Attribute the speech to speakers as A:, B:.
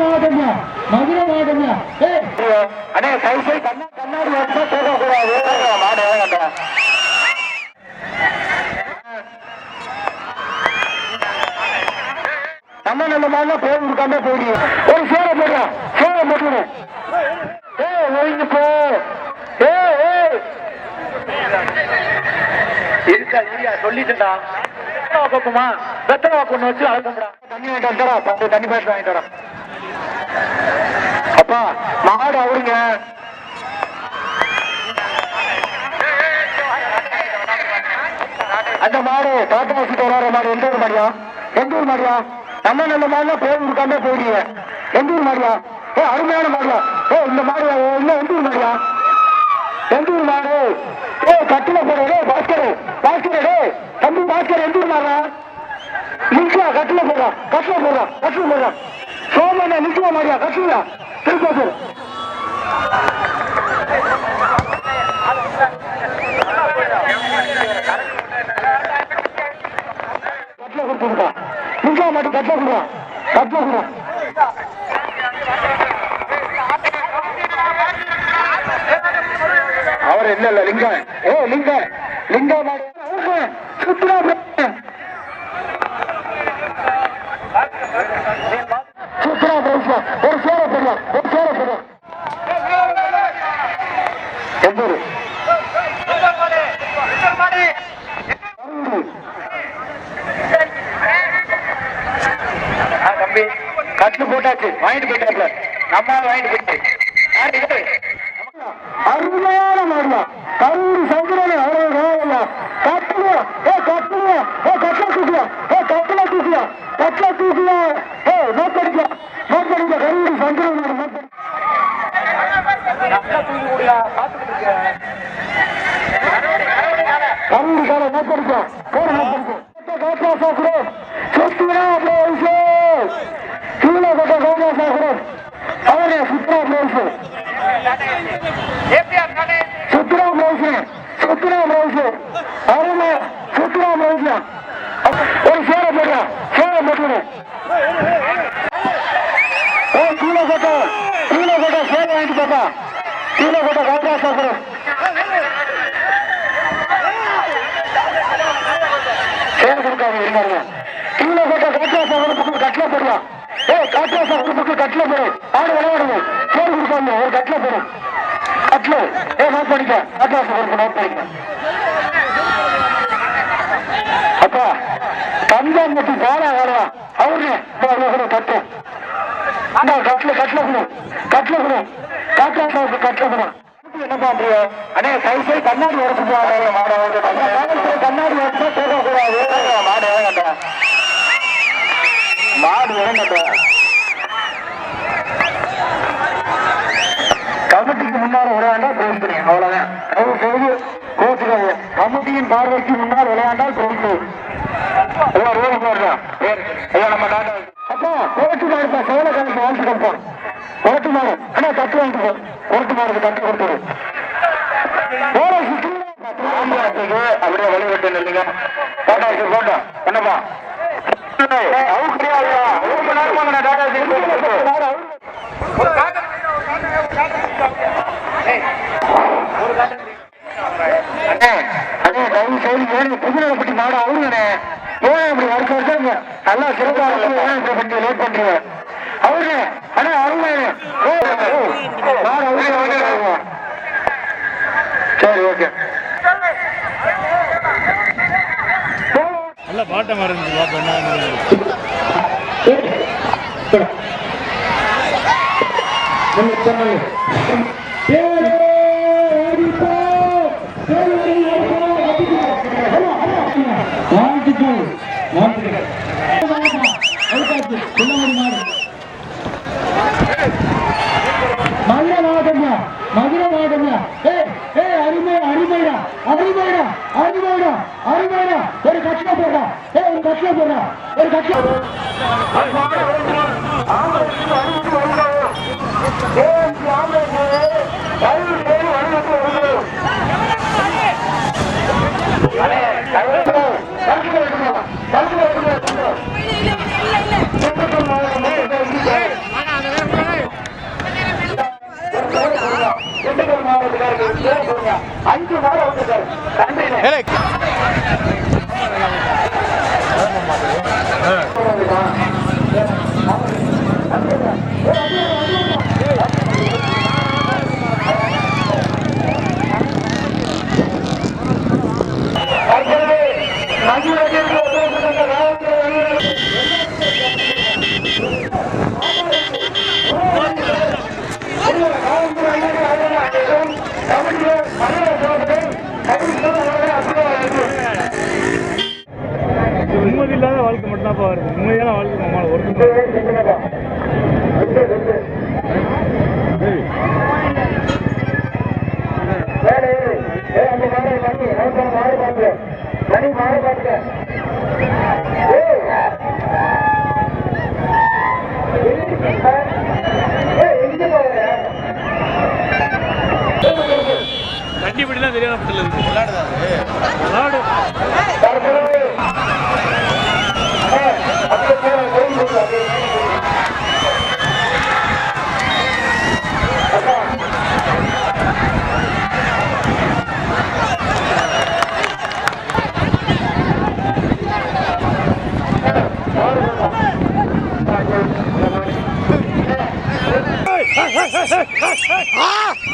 A: மதுரவாதம்யா மதுரவாதம்யா. ஏய்.
B: அண்ணே சைசை கண்ணா கண்ணாடி போகக்கூடாது. மாடு நம்ம நம்ம மாடல பேர் கொடுக்காம போயிடுங்க ஒரு சேரை போடுறா சேரை போட்டுடு. ஏய் ஒழுங்கு போ. ஏய் ஏய். இருக்கா இல்லையா சொல்லிட்டா பார்ப்போமா வெத்தலை வாக்கு ஒன்று வச்சு அழைப்பா தண்ணி வாங்கிட்டு வந்துடா தண்ணி பாய்ச்சி வாங்கிட்டு வரேன். அப்பா மாடு அவருங்க அந்த மாடு டாட்டா வச்சுட்டு வராத மாடு எந்த ஊர் மாடியா? எந்த ஊர் மாடியா? நம்ம நல்ல மாடுல பேர் கொடுக்காம போயிடுங்க எந்த ஊர் மாடியா? ஏ அருமையான மாடியா ஏ இந்த மாடு என்ன எந்த ஊர் மாடியா? எந்த ஊர் மாடு? ஏ கட்டில போற டே பாஸ்கர் பாஸ்கர் டே தம்பி பாஸ்கர் எந்த ஊர் மாடா நிற்கா கட்டில போடுறா கட்டில போடுறா கட்டில போடுறா சோமண்ணா நிற்கவா மாடியா கட்டுங்க திருப்பத்தூர் கட்டில கொடுத்துருக்கா நிற்கா மாட்டி கட்டில கொடுறா. கட்டில கொடுறா. அவர் என்ன இல்ல லிங்கம். ஏ லிங்க லிங்க சுற்றுலா பிரதேச ஒரு சேர போடலாம் ஒரு சேர போடலாம் எந்த ஊரு? ஆ, தம்பி கட்டு போட்டாச்சு. வாங்கிட்டு போயிட்டாப்ல நம்ம வாங்கிட்டு போயிட்டு. அருமையான கரூர் சங்கரன் கட்டுல. ஏ கட்டுல. ஏ கட்டல தூக்குல ஏ கட்டல தூக்குல கட்டல தூக்குல ஏ நோக்கடிக்க நோக்கடிக்க கரூர் சங்கரன் மாடு கரூர் கால நோக்கடிக்க போட சுத்தினா பிளேஸ் கீழே கொட்ட கோமா சாப்பிடும் அவரே சுத்தினா பிளேஸ் சுத்துராம் அருமை ஒரு சேர போடுறா சேர போட்டுடு கீழே கொட்ட கீழே கொட்ட சேர வாங்கிட்டு போப்பா கீழே கொட்ட கவுண்டா சாப்பிடும் சேர கொடுக்காம இருந்தாருங்க கீழே கொட்ட சாப்பிடும் பக்கம் கட்டில போடலாம் சாப்பிடும் பக்கம் கட்டில போடு ஆடு விளையாடுவோம் போர் கொடுக்காம ஒரு கட்ல போறோம் கட்ல ஏ நோட் பண்ணிக்க. அட்லாஸ் ஒரு நோட் பண்ணிக்க. அப்பா தஞ்சம் மட்டி பாரா வேலையா அவரு கூட கட்டு. அந்த கட்ல கட்ல கொடு கட்ல கொடு காக்கா கட்ல கொடு என்ன பண்றீங்க? அண்ணே சைஸை கண்ணாடி உடச்சு போவாங்க மாட கண்ணாடி உடச்சு போகக்கூடாது மாடு இறங்கட்ட மாடு இறங்கட்ட கமிட்டிக்கு முன்னால் அவ்வளவுதான். தயவு செய்து கோச்சுக்காது. கமிட்டியின் பார்வைக்கு முன்னால் விளையாண்டால் பிரைஸ் ஐயா ரோடு போடுறா. ஐயா நம்ம டாட்டா அப்பா கோட்டு மாடுப்பா வாழ்த்து கொடுப்போம். கோட்டு மாடு அண்ணா தட்டு வாங்கிட்டு கோட்டு மாடுக்கு தட்டு கொடுத்துரு. அப்படியே வழிவிட்டு நில்லுங்க போட்டோ. வச்சு என்னப்பா அவங்க கிடையாது நல்லா சிறப்பாக இருக்கு. கொஞ்சம் லேட் பண்றீங்க? அவரு அண்ணா அவங்க சரி ஓகே.
C: நல்ல பாட்டமாக இருந்துச்சு பாப்பா என்ன இருந்தது
A: மல்லவாதம்யா மதுரவாதம்யா ஏ ஏ அருமை அருமைடா அருமைடா அருமைடா அருமைடா ஒரு கட்சில போடுறா ஏ ஒரு கட்சில போடுறா ஒரு கட்சில
B: அண்ணே அஞ்சு மேல வந்து நன்றி.
C: all hey, hey, hey. Ah!